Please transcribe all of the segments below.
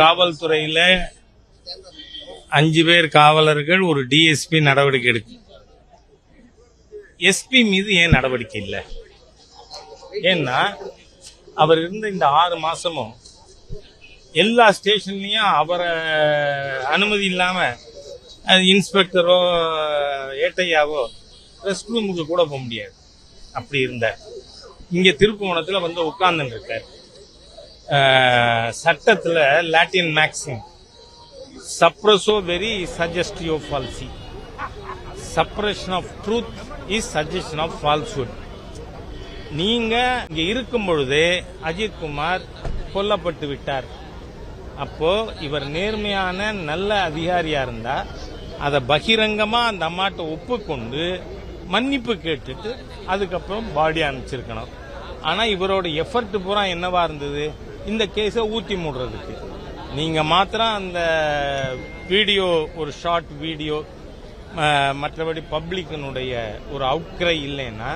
காவல்துறையில அஞ்சு பேர் காவலர்கள் ஒரு டிஎஸ்பி நடவடிக்கை எடுக்கு. எஸ்பி மீது ஏன் நடவடிக்கை இல்லை? ஏன்னா அவர் இருந்த இந்த ஆறு மாசமும் எல்லா ஸ்டேஷன்லயும் அவரை அனுமதி இல்லாம இன்ஸ்பெக்டரோ ஏட்டையாவோ ரெஸ்ட் ரூமுக்கு கூட போக முடியாது. அப்படி இருந்தார். இங்க திருப்புவனத்துல வந்து உட்கார்ந்துட்டு இருக்காரு. சட்டத்தில் Latin maxim suppressio veri suggestio falsi suppression of truth is suggestion of falsehood நீங்க இங்க இருக்கும் பொழுது அஜித்குமார் கொல்லப்பட்டு விட்டார். அப்போ இவர் நேர்மையான நல்ல அதிகாரியா இருந்தா அதை பகிரங்கமா அந்த அம்மாட்ட ஒப்புக்கொண்டு மன்னிப்பு கேட்டுட்டு அதுக்கப்புறம் பாடி அனுப்பிச்சிருக்கணும். ஆனா இவரோட எஃபர்ட் பூரா என்னவா இருந்தது? இந்த கேஸை ஊத்தி மூடுறதுக்கு. நீங்க மாத்திரம் அந்த வீடியோ ஒரு ஷார்ட் வீடியோ மற்றபடி பப்ளிக்கினுடைய ஒரு அவுட்கிரை இல்லைன்னா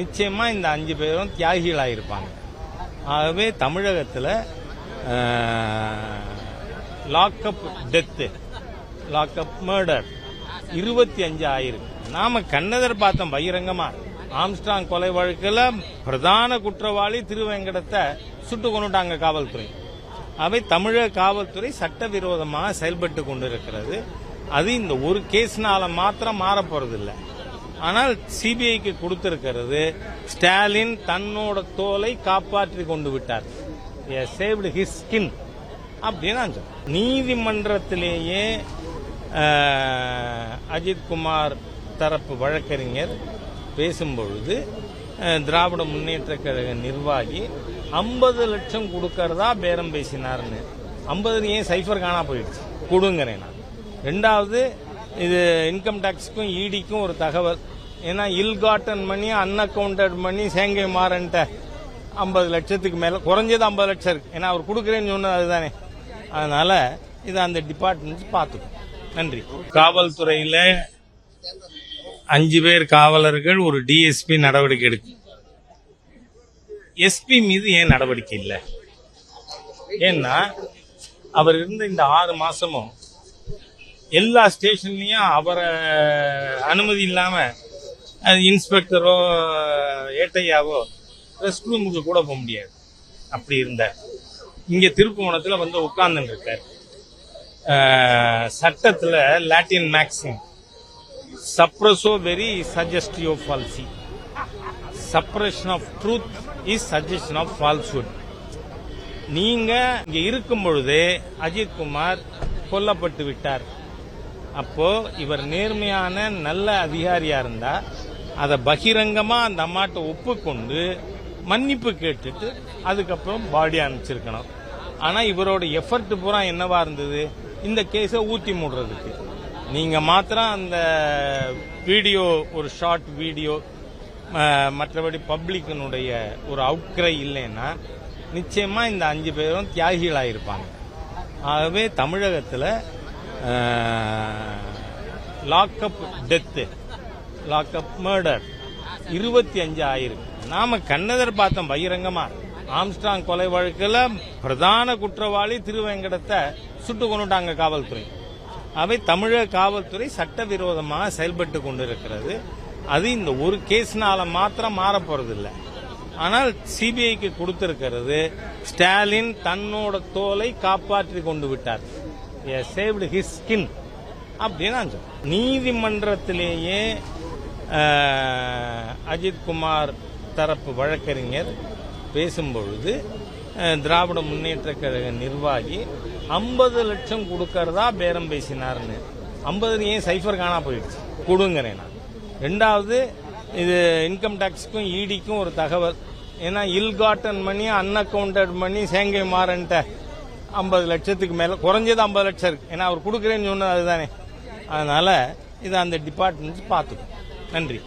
நிச்சயமா இந்த அஞ்சு பேரும் தியாகிகளாயிருப்பாங்க. ஆகவே தமிழகத்தில் லாக்அப் டெத்து லாக்அப் மர்டர் இருபத்தி அஞ்சு ஆயிருக்கு. நாம கண்ணதர் பார்த்தோம் பகிரங்கமா. ஆம்ஸ்டாங் கொலை வழக்கில் பிரதான குற்றவாளி திருவேங்கடத்தை சுட்டு கொண்டுட்டாங்க காவல்துறை. அவை தமிழக காவல்துறை சட்டவிரோதமாக செயல்பட்டு கொண்டிருக்கிறது. அது இந்த ஒரு கேஸ்னால மாத்திரம் மாறப்போறது இல்லை ஆனால் சிபிஐக்கு கொடுத்திருக்கிறது ஸ்டாலின் தன்னோட தோலை காப்பாற்றி கொண்டு விட்டார். சேவ்டு ஹிஸ் ஸ்கின் அப்படின்னு சொல்றேன். நீதிமன்றத்திலேயே அஜித்குமார் தரப்பு வழக்கறிஞர் பேசும்பொழுது திராவிட முன்னேற்ற கழக நிர்வாகி ஐம்பது லட்சம் கொடுக்கறதா பேரம் பேசினார்னு. ஐம்பது ஏன் சைஃபர் காணா போயிடுச்சு? கொடுங்கிறேன் நான். ரெண்டாவது இது இன்கம் டேக்ஸ்க்கும் இடிக்கும் ஒரு தகவல். ஏன்னா இல்காட்டன் மணி அன்அக்கவுண்டட் மணி சேங்கை மாறன்ட்ட ஐம்பது லட்சத்துக்கு மேலே குறைஞ்சது ஐம்பது லட்சம் இருக்கு. ஏன்னா அவர் கொடுக்குறேன்னு சொன்னது அதுதானே. அதனால இது அந்த டிபார்ட்மெண்ட் பார்த்துக்கும். நன்றி. காவல்துறையில் அஞ்சு பேர் காவலர்கள் ஒரு டிஎஸ்பி நடவடிக்கை எடுக்கு. எஸ்பி மீது ஏன் நடவடிக்கை இல்லை? ஏன்னா அவர் இருந்த இந்த ஆறு மாசமும் எல்லா ஸ்டேஷன்லையும் அவரை அனுமதி இல்லாமல் இன்ஸ்பெக்டரோ ஏட்டையாவோ ரெஸ்ட் ரூமுக்கு கூட போக முடியாது. அப்படி இருந்தார் இங்கே திருப்புவனத்தில் வந்து உட்கார்ந்துருக்கார் சட்டத்தில் Latin maxim suppressio veri suggestio falsi suppression of truth is suggestion of falsehood நீங்க இங்க இருக்கும் பொழுது அஜித்குமார் கொல்லப்பட்டு விட்டார். அப்போ இவர் நேர்மையான நல்ல அதிகாரியா இருந்தா அதை பகிரங்கமா அந்த அம்மாட்ட ஒப்புக்கொண்டு மன்னிப்பு கேட்டுட்டு அதுக்கப்புறம் பாடி அனுப்பிச்சிருக்கணும். ஆனா இவரோட எஃபர்ட் பூரா என்னவா இருந்தது? இந்த கேஸை ஊத்தி மூடுறதுக்கு. நீங்கள் மாத்திரம் அந்த வீடியோ ஒரு ஷார்ட் வீடியோ மற்றபடி பப்ளிக்கினுடைய ஒரு அவுட்கிரை இல்லைன்னா நிச்சயமாக இந்த அஞ்சு பேரும் தியாகிகளாயிருப்பாங்க. ஆகவே தமிழகத்தில் லாக்அப் டெத்து லாக்அப் மர்டர் இருபத்தி அஞ்சு ஆயிருக்கு நாம கண்ணதர் பார்த்தோம் பகிரங்கமா. ஆம்ஸ்டாங் கொலை வழக்கில் பிரதான குற்றவாளி திருவேங்கடத்தை சுட்டு கொண்டுட்டாங்க காவல்துறை. அவை தமிழக காவல்துறை சட்டவிரோதமாக செயல்பட்டு கொண்டிருக்கிறது. அது இந்த ஒரு கேஸ்னால மாத்திரம் மாற இல்லை ஆனால் சிபிஐக்கு கொடுத்திருக்கிறது ஸ்டாலின் தன்னோட தோலை காப்பாற்றி கொண்டு விட்டார். சேவ்டு ஹிஸ் ஸ்கின் அப்படின்னு நான் நீதிமன்றத்திலேயே அஜித்குமார் தரப்பு வழக்கறிஞர் பேசும்பொழுது திராவிட முன்னேற்ற கழக நிர்வாகி ஐம்பது லட்சம் கொடுக்கறதா பேரம் பேசினார்னு. ஐம்பது ஏன் சைஃபர் காணா போயிடுச்சு? கொடுங்கிறேன் நான். ரெண்டாவது இது இன்கம் டேக்ஸ்க்கும் இடிக்கும் ஒரு தகவல். ஏன்னா இல்காட்டன் மணி அன்அக்கவுண்டட் மணி சேங்கை மாறன்ட்ட ஐம்பது லட்சத்துக்கு மேலே குறைஞ்சது ஐம்பது லட்சம் இருக்கு. ஏன்னா அவர் கொடுக்குறேன்னு சொன்னது அதுதானே. அதனால இது அந்த டிபார்ட்மெண்ட்ஸ் பார்த்துக்கும். நன்றி.